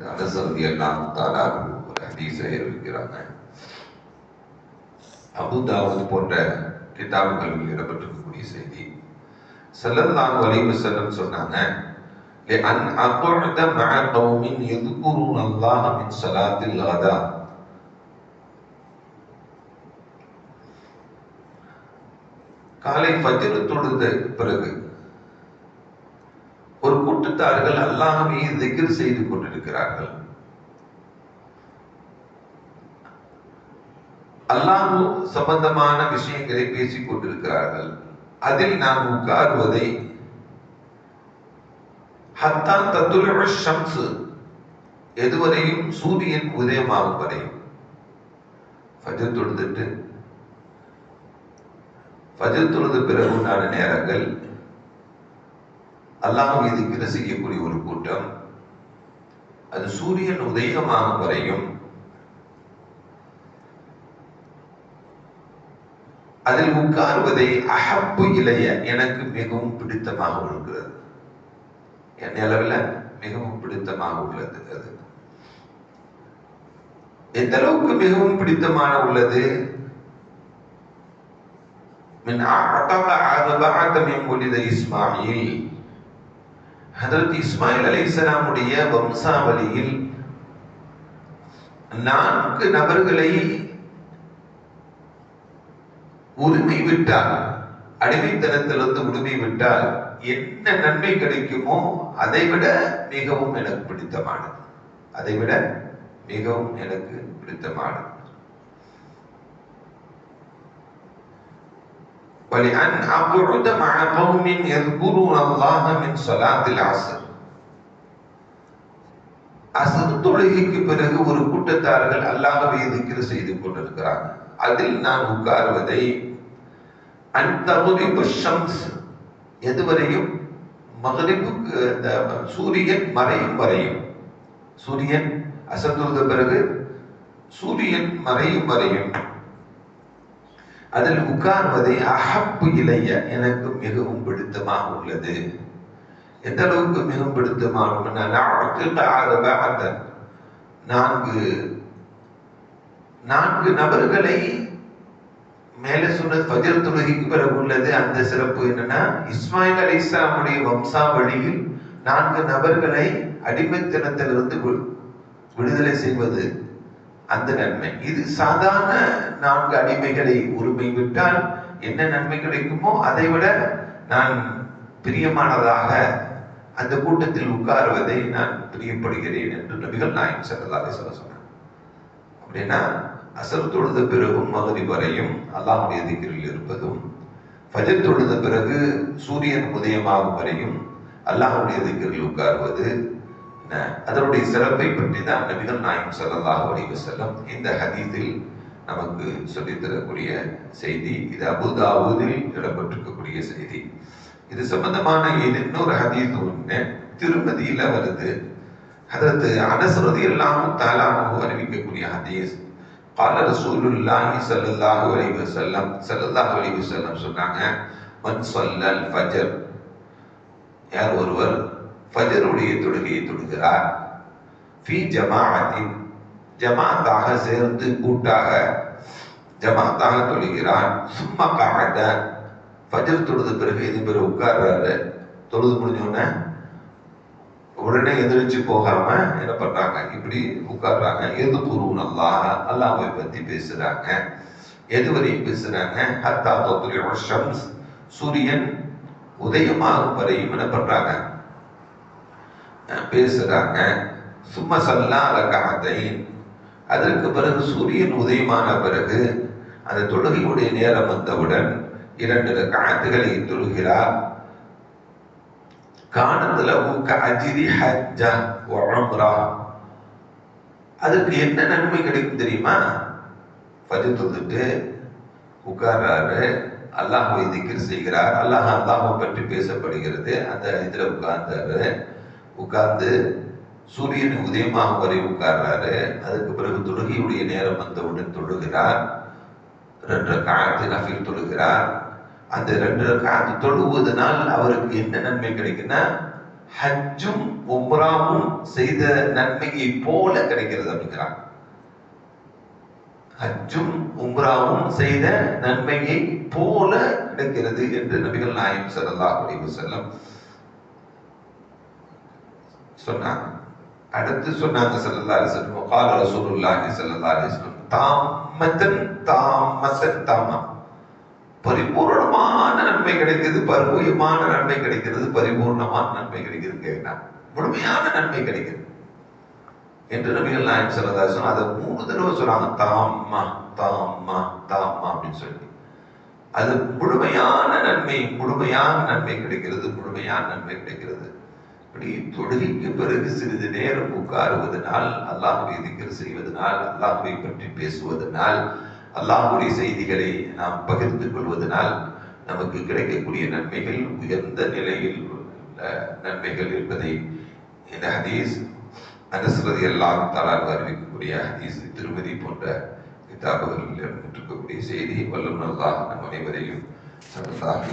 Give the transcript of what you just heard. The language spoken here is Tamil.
அனசரதி எல்லாம் தானாக ஒரு ஹதீஸை இருக்கிறாங்க அபுதாவுது போன்ற கிதாபுகளில் இடம்பெற்றிருக்கக்கூடிய செய்தி ஸல்லல்லாஹு அலைஹி வஸல்லம் சொன்னாங்க لأن أقعد مع قوم يذكرون الله من صلاة الغداء காலை ஃபஜ்ர் தொழுத பிறகு ஒரு கூட்டத்தார்கள் அல்லாஹ்வை திக்ர் செய்து கொண்டிருக்கிறார்கள். அல்லாஹ் சம்பந்தமான விஷயங்களை பேசிக் கொண்டிருக்கிறார்கள். அதில் நாம் உட்காருவதை ஹத்தான் தத்துலுழ ஷம்ஸ் எதுவரையும் சூரியன் உதயமாகும் வரையும் ஃபஜர் தொழுதுட்டு ஃபஜர் தொழுது பிறகு உண்டான நேரங்கள் அல்லாஹ் இதுக்கிற ரசிக்கக்கூடிய ஒரு கூட்டம் அது சூரியன் உதயமாகும் வரையும் அதில் உட்காருவதை அஹப்பு இளைய எனக்கு மிகவும் பிடித்தமாக இருக்கிறது என் அளவில் மிகவும் பிடித்தமாக உள்ளது அது. எந்த அளவுக்கு மிகவும் பிடித்தமான உள்ளது? மின் அஅதக அர்பஅத மின் வலித இஸ்மாயில். ஹதரத் இஸ்மாயில் அலைஹிஸ்ஸலாமுடைய வம்சாவளியில் நான்கு நபர்களை உரிமை விட்டால் அடிமைத்தனத்திலிருந்து உரிமை விட்டால் என்ன நன்மை கிடைக்குமோ அதை விட மிகவும் எனக்கு பிடித்தமானது. அதை விட மிகவும் எனக்கு பிடித்தமானது. ولأن أقعد مع قوم يذكرون الله من صلاة العصر அசர் தொழுகைக்கு பிறகு ஒரு கூட்டத்தார்கள் அல்லாஹ்வை திக்ர் செய்து கொண்டிருக்கிறாங்க அதில் நான் உட்காருவதை அன்தகுரிபு ஷம்ஸ் எதுவரையும் மகரிபுக்கு இந்த சூரியன் மறையும் வரையும் சூரியன் அசந்துள்ள பிறகு சூரியன் மறையும் வரையும் அதில் உட்கார்வதை அஹப்பு இலைய எனக்கு மிகவும் பிடித்தமாக உள்ளது. எந்த அளவுக்கு மிகவும் பிடித்தமாக நான்கு நான்கு நபர்களை மேலே சொன்ன பஜர் தொழுகைக்கு பிறகு உள்ளது. அந்த சிறப்பு என்னன்னா இஸ்மாயில் அலி இஸ்லாமுடைய வம்சாவளியில் நான்கு நபர்களை அடிமைத்தனத்திலிருந்து விடுதலை செய்வது. அந்த நன்மை. இது சாதாரண நான்கு அடிமைகளை உரிமை விட்டால் என்ன நன்மை கிடைக்குமோ அதை விட நான் பிரியமானதாக அந்த கூட்டத்தில் உட்காருவதை நான் பிரியப்படுகிறேன் என்று நபிகள் நாயகம் செல்லதாக சொல்ல சொன்னார் அப்படின்னா அசர் தொழுத பிறகும் மகுதி வரையும் அல்லாஹுடைய திக்கிரில் இருப்பதும் ஃபஜர் தொழுத பிறகு சூரியன் உதயமாகும் வரையும் அல்லாஹுடைய திக்கிரில் உட்காருவது அதனுடைய சிறப்பை பற்றி தான் நபிகள் நாயகம் ஸல்லல்லாஹு அலைஹி வஸல்லம் இந்த ஹதீஸில் நமக்கு சொல்லித் தரக்கூடிய செய்தி இது அபுதாவூதில் இடம்பெற்றிருக்கக்கூடிய செய்தி இது சம்பந்தமான இது இன்னொரு ஹதீஸ் ஒன்று திருமதியில வருது அதற்கு அனசரதி எல்லாம் தாலானு அறிவிக்கக்கூடிய ஹதீஸ் قال رسول الله صلى الله عليه وسلم صلى الله عليه وسلم சொன்னாங்க மன் சொல்லல் ஃபஜர் யார் ஒருவர் ஃபஜருடைய தொழுகையை தொழுகிறார். ஃபி ஜமாஅத்தின் ஜமாத்தாக சேர்ந்து கூட்டாக ஜமாத்தாக தொழுகிறான் சும்மா காத ஃபஜர் தொழுது பிறகு இது பிறகு உட்கார்றாரு. தொழுது முடிஞ்சோடனே உடனே உடனே எதிர்த்து போகாம என்ன பண்றாங்க? இப்படி உட்கார்றாங்க. எது குருவன் அல்லாஹ்? அல்லாஹை பத்தி பேசுறாங்க. எது வரையும் பேசுறாங்க? ஹத்தா தொத்துரிய ஷம்ஸ். சூரியன் உதயமாகும் வரையும் என்ன பண்றாங்க? பேசுறாங்க. சும்மா சல்லா ரகாத்தை அதற்கு பிறகு சூரியன் உதயமான பிறகு அந்த தொழுகையுடைய நேரம் வந்தவுடன் இரண்டு காத்துகளை தொழுகிறார். காணத்துல உங்க அஜிரி ஹஜ்ஜா உம்ரா அதுக்கு என்ன நன்மை கிடைக்கும் தெரியுமா? ஃபஜர் தொழுதுட்டு உட்கார்றாரு. அல்லாஹ்வை திக்ர் செய்கிறார். அல்லாஹ் அல்லாஹ் பற்றி பேசப்படுகிறது. அந்த இதுல உட்கார்ந்தாரு. உட்கார்ந்து சூரியன் உதயமாகும் வரை உட்கார்றாரு. அதுக்கு பிறகு தொழுகையுடைய நேரம் வந்தவுடன் தொழுகிறார். ரெண்டு காலத்து நஃபில் தொழுகிறார். அந்த ரெண்டு காலத்து தொழுவதனால் அவருக்கு என்ன நன்மை கிடைக்குன்னா ஹஜ்ஜும் உம்ராவும் செய்த நன்மையை போல கிடைக்கிறது அப்படிங்கிறாங்க ஹஜ்ஜும் உம்ராவும் செய்த நன்மையை போல கிடைக்கிறது என்று நபிகள் நாயம் ஸல்லல்லாஹு அப்படின்னு சொல்லும் சொன்னாங்க. அடுத்து சொன்னாங்க சல்லல்லா அலிஸ்லம் கால ரசூலுல்லாஹி சல்லல்லா அலிஸ்லம் தாமத்தன் தாமசன் தாமா. பரிபூர்ணமான நன்மை கிடைக்கிறது பரிபூயமான நன்மை கிடைக்கிறது பரிபூர்ணமான நன்மை கிடைக்கிறது கேட்டா முழுமையான நன்மை கிடைக்கிறது என்று நபிகள் நாயம் செல்லதா சொன்னா அதை மூணு தடவை சொன்னாங்க தாம்மா தாம்மா தாம்மா அப்படின்னு சொல்லி. அது முழுமையான நன்மை முழுமையான நன்மை கிடைக்கிறது முழுமையான நன்மை கிடைக்கிறது. இப்படி தொழுகைக்கு பிறகு சிறிது நேரம் உட்காருவதனால் அல்லாஹுடைய திக்கர் செய்வதனால் அல்லாஹுவை பற்றி பேசுவதனால் அல்லாஹுடைய செய்திகளை நாம் பகிர்ந்து கொள்வதனால் நமக்கு கிடைக்கக்கூடிய நன்மைகள் உயர்ந்த நிலையில் உள்ள நன்மைகள் என்பதை இந்த ஹதீஸ் அனுசரதி எல்லாம் தலால் அறிவிக்கக்கூடிய ஹதீஸ் திருமதி போன்ற கிதாபுகளில் இருக்கக்கூடிய செய்தி வல்லுநர்களாக நம் அனைவரையும் சல்லல்லாஹு